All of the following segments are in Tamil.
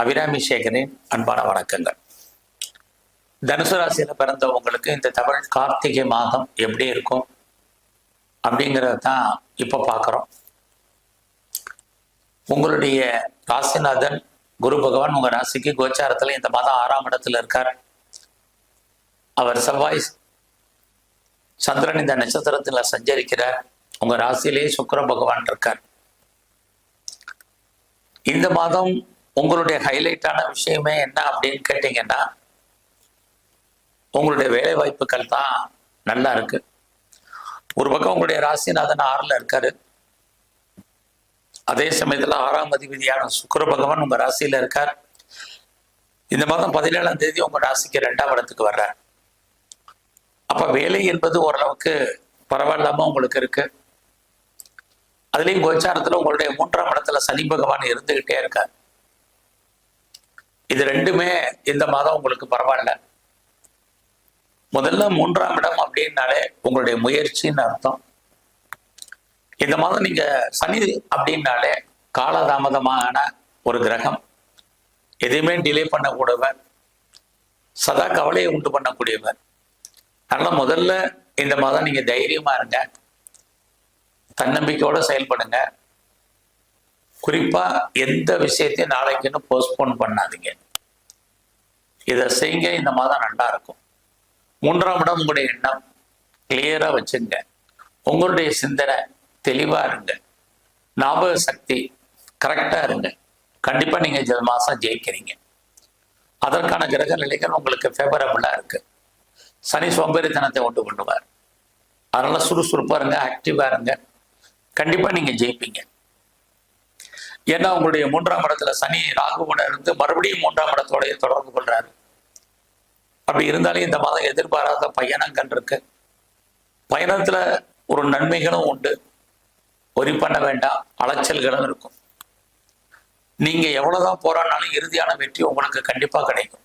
அபிராமி சேகரின் அன்பான வணக்கங்கள். தனுசு ராசியில பிறந்தவங்களுக்கு இந்த தமிழ் கார்த்திகை மாதம் எப்படி இருக்கும் அப்படிங்கிறத தான் இப்போ பார்க்குறோம் உங்களுடைய ராசிநாதன் குரு பகவான் உங்க ராசிக்கு கோச்சாரத்துல இந்த மாதம் ஆறாம் இடத்துல இருக்கார். அவர் செவ்வாய் சந்திரன் இந்த நட்சத்திரத்துல சஞ்சரிக்கிறார். உங்க ராசியிலேயே சுக்கிர பகவான் இருக்கார். இந்த மாதம் உங்களுடைய ஹைலைட்டான விஷயமே என்ன அப்படின்னு கேட்டீங்கன்னா உங்களுடைய வேலை வாய்ப்புகள் தான் நல்லா இருக்கு. ஒரு பக்கம் உங்களுடைய ராசிநாதன் ஆறுல இருக்காரு. அதே சமயத்துல ஆறாம் அதிபதியான சுக்கர பகவான் உங்க ராசியில இருக்கார். இந்த மாதம் பதினேழாம் தேதி உங்க ராசிக்கு ரெண்டாம் இடத்துக்கு வர்றார். அப்ப வேலை என்பது ஓரளவுக்கு பரவாயில்லாம உங்களுக்கு இருக்கு. அதுலேயும் கோச்சாரத்துல உங்களுடைய மூன்றாம் இடத்துல சனி பகவான் இருந்துகிட்டே இருக்கார். இது ரெண்டுமே இந்த மாதம் உங்களுக்கு பரவாயில்ல. முதல்ல மூன்றாம் இடம் அப்படின்னாலே உங்களுடைய முயற்சின்னு அர்த்தம். இந்த மாதம் நீங்க சனி அப்படின்னாலே காலதாமதமான ஒரு கிரகம். எதையுமே டிலே பண்ணக்கூடியவர் சதா கவலையை உண்டு பண்ணக்கூடியவர். அதனால முதல்ல இந்த மாதம் நீங்க தைரியமா இருங்க. தன்னம்பிக்கையோட செயல்படுங்க. குறிப்பா எந்த விஷயத்தையும் நாளைக்குன்னு போஸ்ட்போன் பண்ணாதீங்க. இதை செய்யுங்க இந்த மாதம் நல்லா இருக்கும். மூன்றாம் இடம் உங்களுடைய எண்ணம். கிளியரா வச்சுங்க. உங்களுடைய சிந்தனை தெளிவா இருங்க. ஞாபக சக்தி கரெக்டா இருங்க. கண்டிப்பா நீங்க இந்த மாதம் ஜெயிக்கிறீங்க. அதற்கான கிரக நிலைகள் உங்களுக்கு ஃபேவரபுளாக இருக்கு. சனி சோம்பேறித்தனத்தை உண்டு பண்ணுவார். அதனால சுறுசுறுப்பா இருங்க ஆக்டிவாக இருங்க. கண்டிப்பா நீங்க ஜெயிப்பீங்க. ஏன்னா உங்களுடைய மூன்றாம் இடத்துல சனி ராகுவோட இருந்து மறுபடியும் மூன்றாம் இடத்தோடைய தொடர்பு கொள்றாரு. அப்படி இருந்தாலே இந்த மாதம் எதிர்பாராத பயணங்கள் இருக்கு. பயணத்துல ஒரு நன்மைகளும் உண்டு. ஒரி பண்ண வேண்டாம். அலைச்சல்களும் இருக்கும். நீங்க எவ்வளவுதான் போராடினாலும் இறுதியான வெற்றி உங்களுக்கு கண்டிப்பா கிடைக்கும்.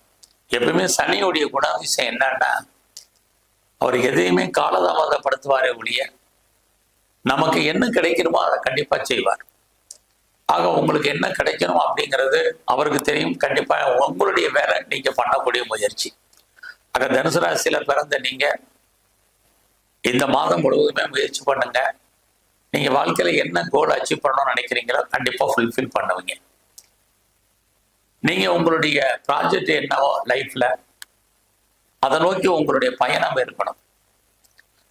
எப்பவுமே சனியுடைய குணாதிசயம் என்னன்னா அவர் எதையுமே காலதாமதப்படுத்துவாரே ஒழிய நமக்கு என்ன கிடைக்கணுமோ அதை கண்டிப்பா செய்வார். ஆக உங்களுக்கு என்ன கிடைக்கணும் அப்படிங்கிறது அவருக்கு தெரியும். கண்டிப்பா உங்களுடைய வேலை நீங்க பண்ணக்கூடிய முயற்சி. ஆக தனுசு ராசியில பிறந்த நீங்க இந்த மாதம் முழுவதுமே முயற்சி பண்ணுங்க. நீங்க வாழ்க்கையில என்ன கோல் அச்சீவ் பண்ணணும்னு நினைக்கிறீங்களோ கண்டிப்பா ஃபுல்ஃபில் பண்ணுவீங்க. நீங்க உங்களுடைய ப்ராஜெக்ட் என்னவோ லைஃப்ல அதை நோக்கி உங்களுடைய பயணம் இருக்கணும்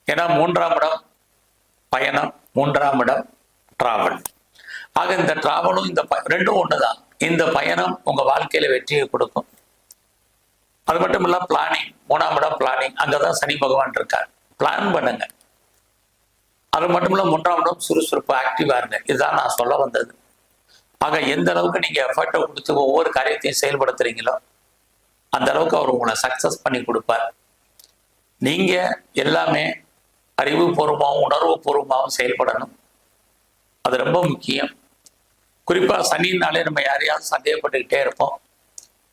ஏன்னா மூன்றாம் இடம் பயணம் மூன்றாம் இடம் டிராவல் ஆக இந்த டிராவலும் இந்த ப- ரெண்டும் ஒண்ணுதான். இந்த பயணம் உங்க வாழ்க்கையில வெற்றியை கொடுக்கும். அது மட்டும் இல்ல பிளானிங் மூணாம் இடம் பிளானிங் அங்கதான் சனி பகவான் இருக்கார். பிளான் பண்ணுங்க. அது மட்டும் இல்ல மூன்றாம் இடம் சுறுசுறுப்பு ஆக்டிவா இருங்க. இதுதான் நான் சொல்ல வந்தது. ஆக எந்த அளவுக்கு நீங்க எஃபர்ட்டை கொடுத்து ஒவ்வொரு காரியத்தையும் செயல்படுத்துறீங்களோ அந்த அளவுக்கு அவர் உங்களை சக்சஸ் பண்ணி கொடுப்பார். நீங்க எல்லாமே அறிவுபூர்வமாகவும் உணர்வுபூர்வமாகவும் செயல்படணும். அது ரொம்ப முக்கியம். குறிப்பா சனினாலே நம்ம யாரையாவது சந்தேகப்பட்டுக்கிட்டே இருப்போம்.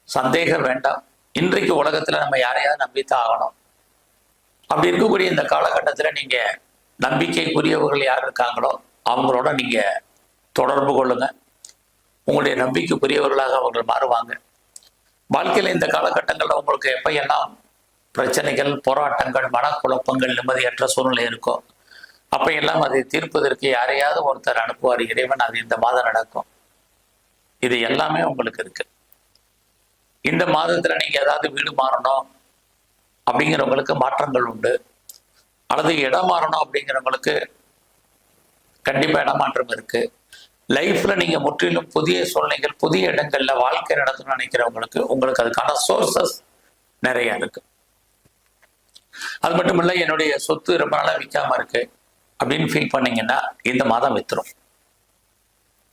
சந்தேகம் வேண்டாம். இன்றைக்கு உலகத்துல நம்ம யாரையாவது நம்பித்தான் ஆகணும். அப்படி இருக்கக்கூடிய இந்த காலகட்டத்தில் நீங்க நம்பிக்கைக்குரியவர்கள் யார் இருக்காங்களோ அவங்களோட நீங்க தொடர்பு கொள்ளுங்க. உங்களுடைய நம்பிக்கைக்குரியவர்களாக அவர்கள் மாறுவாங்க. வாழ்க்கையில் இந்த காலகட்டங்களில் உங்களுக்கு எப்பையெல்லாம் பிரச்சனைகள் போராட்டங்கள் மனக்குழப்பங்கள் நிம்மதியற்ற சூழ்நிலை இருக்கோ அப்ப எல்லாம் அதை தீர்ப்பதற்கு யாரையாவது ஒருத்தர் அனுப்புவார் இறைவன் அது இந்த மாதம் நடக்கும். இது எல்லாமே உங்களுக்கு இருக்கு. இந்த மாதத்துல நீங்க ஏதாவது வீடு மாறணும் அப்படிங்கிறவங்களுக்கு மாற்றங்கள் உண்டு. அல்லது இடம் மாறணும் அப்படிங்கிறவங்களுக்கு கண்டிப்பா இடமாற்றம் இருக்கு. லைஃப்ல நீங்க முற்றிலும் புதிய சூழ்நிலைகள் புதிய இடங்கள்ல வாழ்க்கை நடத்தணும்னு நினைக்கிறவங்களுக்கு உங்களுக்கு அதுக்கான சோர்சஸ் நிறைய இருக்கு. அது மட்டும் இல்லை என்னுடைய சொத்து ரொம்ப நாளாக விற்காம இருக்கு. அப்படின்னு ஃபீல் பண்ணீங்கன்னா இந்த மாதம் வித்துரும்.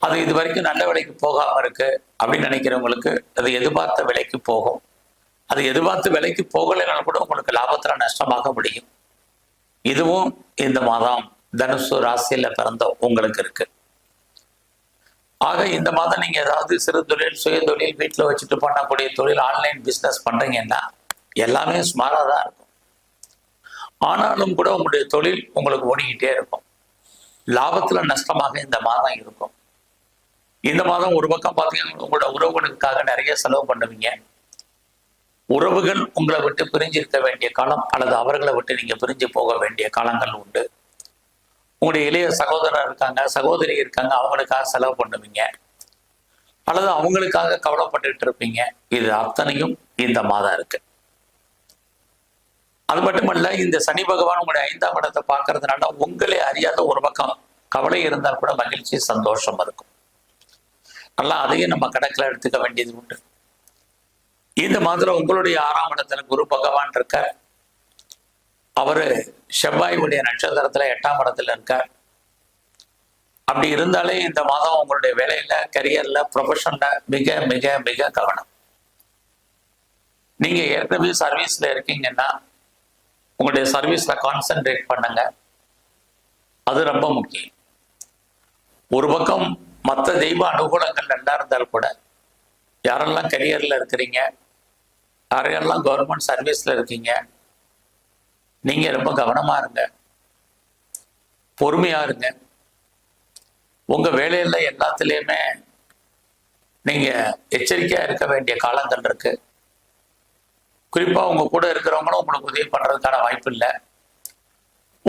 அது இது வரைக்கும் நல்ல விலைக்கு போகாம இருக்கு அப்படின்னு நினைக்கிறவங்களுக்கு அது எதிர்பார்த்த விலைக்கு போகும். அது எதிர்பார்த்த விலைக்கு போகலைனாலும் கூட உங்களுக்கு லாபத்துல நஷ்டமாக முடியும். இதுவும் இந்த மாதம் தனுசு ராசியில பிறந்த உங்களுக்கு இருக்கு. ஆக இந்த மாதம் நீங்க ஏதாவது சிறு தொழில் சுய தொழில் வீட்டில் வச்சுட்டு பண்ணக்கூடிய தொழில் ஆன்லைன் பிஸ்னஸ் பண்றீங்கன்னா எல்லாமே ஸ்மாரா தான் இருக்கும். ஆனாலும் கூட உங்களுடைய தொழில் உங்களுக்கு ஓடிக்கிட்டே இருக்கும். லாபத்துல நஷ்டமாக இந்த மாதம் இருக்கும். இந்த மாதம் ஒரு பக்கம் பார்த்தீங்கன்னா உங்களோட உறவுகளுக்காக நிறைய செலவு பண்ணுவீங்க. உறவுகள் உங்களை விட்டு பிரிஞ்சிருக்க வேண்டிய காலம் அல்லது அவர்களை விட்டு நீங்க பிரிஞ்சு போக வேண்டிய காலங்கள் உண்டு. உங்களுடைய இளைய சகோதரர் இருக்காங்க சகோதரி இருக்காங்க அவங்களுக்காக செலவு பண்ணுவீங்க. அல்லது அவங்களுக்காக கவலைப்பட்டுட்டு இருப்பீங்க. இது அத்தனையும் இந்த மாதம் இருக்கு. அது மட்டுமல்ல இந்த சனி பகவான் உங்களுடைய ஐந்தாம் இடத்தை பார்க்கறதுனால உங்களே அறியாத ஒரு பக்கம் கவலை இருந்தால் கூட மகிழ்ச்சி சந்தோஷம் இருக்கும். நல்லா அதையும் நம்ம கணக்கில் எடுத்துக்க வேண்டியது உண்டு. இந்த மாதிரி உங்களுடைய ஆறாம் இடத்துல குரு பகவான் இருக்கார். அவரு செவ்வாயுடைய நட்சத்திரத்துல எட்டாம் இடத்துல இருக்கார். அப்படி இருந்தாலே இந்த மாதம் உங்களுடைய வேலையில கரியர்ல ப்ரொஃபஷன்ல மிக மிக மிக கவனம். நீங்க ஏற்கனவே சர்வீஸ்ல இருக்கீங்கன்னா உங்களுடைய சர்வீஸில் கான்சென்ட்ரேட் பண்ணுங்க. அது ரொம்ப முக்கியம். ஒரு பக்கம் மற்ற தெய்வ அனுகூலங்கள் நல்லா இருந்தால் கூட யாரெல்லாம் கரியரில் இருக்கிறீங்க யாரெல்லாம் கவர்மெண்ட் சர்வீஸில் இருக்கீங்க நீங்கள் ரொம்ப கவனமாக இருங்க. பொறுமையாக இருங்க. உங்கள் வேலையில் எல்லாத்துலேயுமே நீங்கள் எச்சரிக்கையாக இருக்க வேண்டிய காலங்கள் இருக்குது குறிப்பா உங்க கூட இருக்கிறவங்களும் உங்களுக்கு உதவி பண்றதுக்கான வாய்ப்பு இல்லை.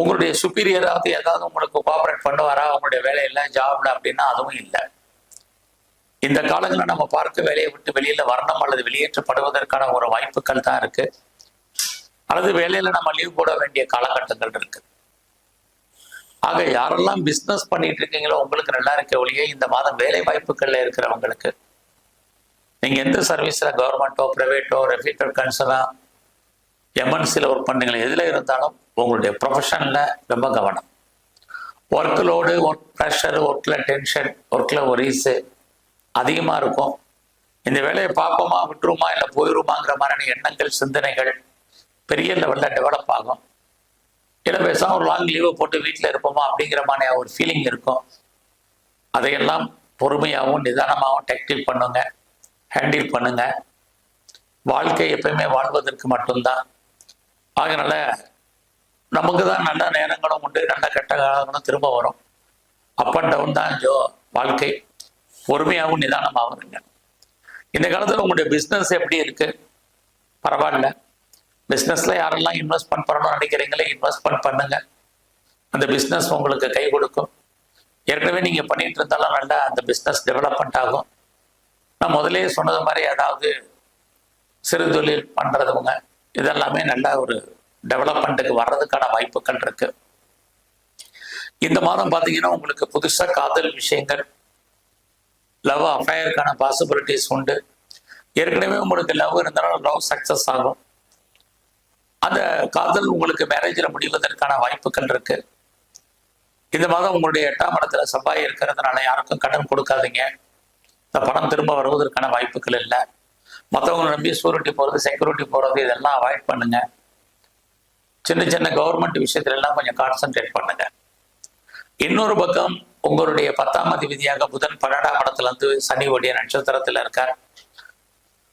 உங்களுடைய சுப்பீரியராவது ஏதாவது உங்களுக்கு கோஆபரேட் பண்ணுவாரா? உங்களுடைய வேலையில ஜாப்ல அப்படின்னா அதுவும் இல்லை. இந்த காலங்களில் நம்ம பார்க்க வேலையை விட்டு வெளியில வரணும் அல்லது வெளியேற்றப்படுவதற்கான ஒரு வாய்ப்புகள் தான் இருக்கு. அல்லது வேலையில நம்ம லீவ் போட வேண்டிய காலகட்டங்கள் இருக்கு. ஆக யாரெல்லாம் பிஸ்னஸ் பண்ணிட்டு இருக்கீங்களோ உங்களுக்கு நல்லா இருக்க ஒழிய இந்த மாதம் வேலை வாய்ப்புகள்ல இருக்கிறவங்களுக்கு நீங்கள் எந்த சர்வீஸில் கவர்மெண்ட்டோ ப்ரைவேட்டோ ரெஃபிட்டர் கன்சலா எம்என்சியில் ஒர்க் பண்ணுங்கள் எதில் இருந்தாலும் உங்களுடைய ப்ரொஃபஷனில் ரொம்ப கவனம். ஒர்க் லோடு ஒர்க் ப்ரெஷர் ஒர்க்கில் டென்ஷன் ஒர்க்கில் ஒரீஸு அதிகமாக இருக்கும். இந்த வேலையை பார்ப்போமா விட்டுருமா இல்லை போயிருமாங்கிற மாதிரியான எண்ணங்கள் சிந்தனைகள் பெரிய லெவலில் டெவலப் ஆகும். இல்லை பேசாம ஒரு லாங் லீவை போட்டு வீட்டில் இருப்போமா அப்படிங்கிற மாதிரி ஒரு ஃபீலிங் இருக்கும். அதையெல்லாம் பொறுமையாகவும் நிதானமாகவும் டெக்டில் பண்ணுங்க. ஹேண்டில் பண்ணுங்க. வாழ்க்கை எப்பயுமே வாழ்வதற்கு மட்டும்தான். அதனால நமக்கு தான் நல்ல நேரங்களும் உண்டு நல்ல கெட்ட காலங்களும் திரும்ப வரும். அப் அண்ட் டவுன் தான் ஜோ வாழ்க்கை. பொறுமையாகவும் நிதானமாகவும் இருங்க இந்த காலத்தில் உங்களுடைய பிஸ்னஸ் எப்படி இருக்கு? பரவாயில்ல. பிஸ்னஸ்ல யாரெல்லாம் இன்வெஸ்ட்மெண்ட் பண்ணணும்னு நினைக்கிறீங்களே இன்வெஸ்ட்மெண்ட் பண்ணுங்க. அந்த பிஸ்னஸ் உங்களுக்கு கை கொடுக்கும். ஏற்கனவே நீங்கள் பண்ணிட்டு இருந்தாலும் நல்லா அந்த பிஸ்னஸ் டெவலப்மெண்ட் ஆகும். நான் முதலே சொன்னது மாதிரி அதாவது சிறு தொழில் பண்றவங்க இதெல்லாமே நல்ல ஒரு டெவலப்மெண்ட்டுக்கு வர்றதுக்கான வாய்ப்புகள் இருக்கு. இந்த மாதம் பார்த்தீங்கன்னா உங்களுக்கு புதுசாக காதல் விஷயங்கள் லவ் அஃபயருக்கான பாசிபிலிட்டிஸ் உண்டு. ஏற்கனவே உங்களுக்கு லவ் இருந்தாலும் லவ் சக்ஸஸ் ஆகும். அந்த காதல் உங்களுக்கு மேரேஜில் முடிவதற்கான வாய்ப்புகள் இருக்கு. இந்த மாதம் உங்களுடைய எட்டாம் இடத்துல செவ்வாய் இருக்கிறதுனால யாருக்கும் கடன் கொடுக்காதீங்க. இந்த பணம் திரும்ப வருவதற்கான வாய்ப்புகள் இல்லை. மற்றவங்களை நம்பி சூரிட்டி போகிறது செக்யூரிட்டி போகிறது இதெல்லாம் அவாய்ட் பண்ணுங்க. சின்ன சின்ன கவர்மெண்ட் விஷயத்துல எல்லாம் கொஞ்சம் கான்சென்ட்ரேட் பண்ணுங்க. இன்னொரு பக்கம் உங்களுடைய பத்தாம் அதிபதியாக புதன் பன்னெண்டாம் இடத்துல இருந்து சனி ஒடிய நட்சத்திரத்தில் இருக்கார்.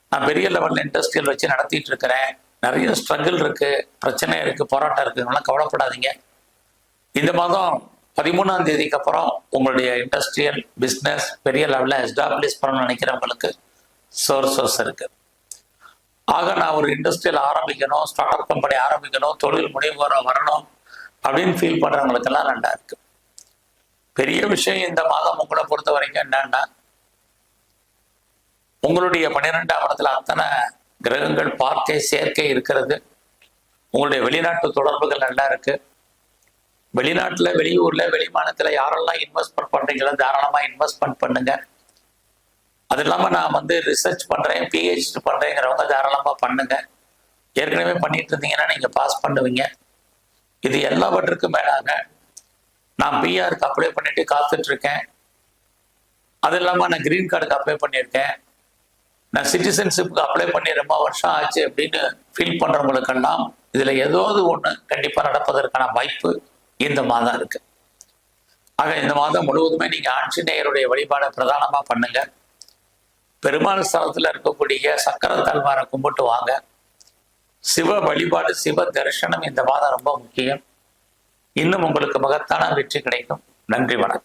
நான் பெரிய லெவலில் இண்டஸ்ட்ரியல் வச்சு நடத்திட்டு இருக்கிறேன். நிறைய ஸ்ட்ரகிள் இருக்கு. பிரச்சனை இருக்கு போராட்டம் இருக்கு. இதெல்லாம் கவலைப்படாதீங்க. இந்த மாதம் பதிமூணாம் தேதிக்கு அப்புறம் உங்களுடைய இண்டஸ்ட்ரியல் பிஸ்னஸ் பெரிய லெவலில் எஸ்டாப்ளிஷ் பண்ணணும்னு நினைக்கிறவங்களுக்கு சோர்சஸ் இருக்கு. ஆக நான் ஒரு இண்டஸ்ட்ரியல் ஆரம்பிக்கணும் ஸ்டார்ட் அப் கம்பெனி ஆரம்பிக்கணும் தொழில் முனைவோர வரணும் அப்படின்னு ஃபீல் பண்ணுறவங்களுக்கெல்லாம் நல்லா இருக்கு. பெரிய விஷயம் இந்த மாதம் உங்களை பொறுத்த வரைக்கும் என்னன்னா உங்களுடைய பன்னிரெண்டாம் இடத்துல அத்தனை கிரகங்கள் பார்க்கை சேர்க்கை இருக்கிறது. உங்களுடைய வெளிநாட்டு தொடர்புகள் நல்லா இருக்குது வெளிநாட்டுல வெளியூர்ல வெளிமாநிலத்துல யாரெல்லாம் இன்வெஸ்ட்மெண்ட் பண்றீங்களோ தாராளமா இன்வெஸ்ட்மெண்ட் பண்ணுங்க. அது இல்லாம நான் வந்து ரிசர்ச் பண்றேன் பிஹெச்டி பண்றேங்கிறவங்க தாராளமா பண்ணுங்க. ஏற்கனவே பண்ணிட்டு இருந்தீங்கன்னா நீங்க பாஸ் பண்ணுவீங்க. இது எல்லாவற்றுக்கும் மேலாக நான் பிஆருக்கு அப்ளை பண்ணிட்டு காத்துட்டு இருக்கேன். அது இல்லாம நான் கிரீன் கார்டுக்கு அப்ளை பண்ணியிருக்கேன். நான் சிட்டிசன்ஷிப்புக்கு அப்ளை பண்ணி ரொம்ப வருஷம் ஆச்சு அப்படின்னு ஃபீல் பண்றவங்களுக்கெல்லாம் இதுல ஏதாவது ஒண்ணு கண்டிப்பா நடப்பதற்கான வாய்ப்பு இந்த மாதம் இருக்கு. ஆக இந்த மாதம் முழுவதுமே நீங்க ஆஞ்சநேயருடைய வழிபாடை பிரதானமா பண்ணுங்க. பெருமாள் ஸ்தலத்தில் இருக்கக்கூடிய சக்கர கும்பிட்டு வாங்க. சிவ வழிபாடு சிவ தரிசனம் இந்த மாதம் ரொம்ப முக்கியம். இன்னும் உங்களுக்கு மகத்தான வெற்றி கிடைக்கும். நன்றி வணக்கம்.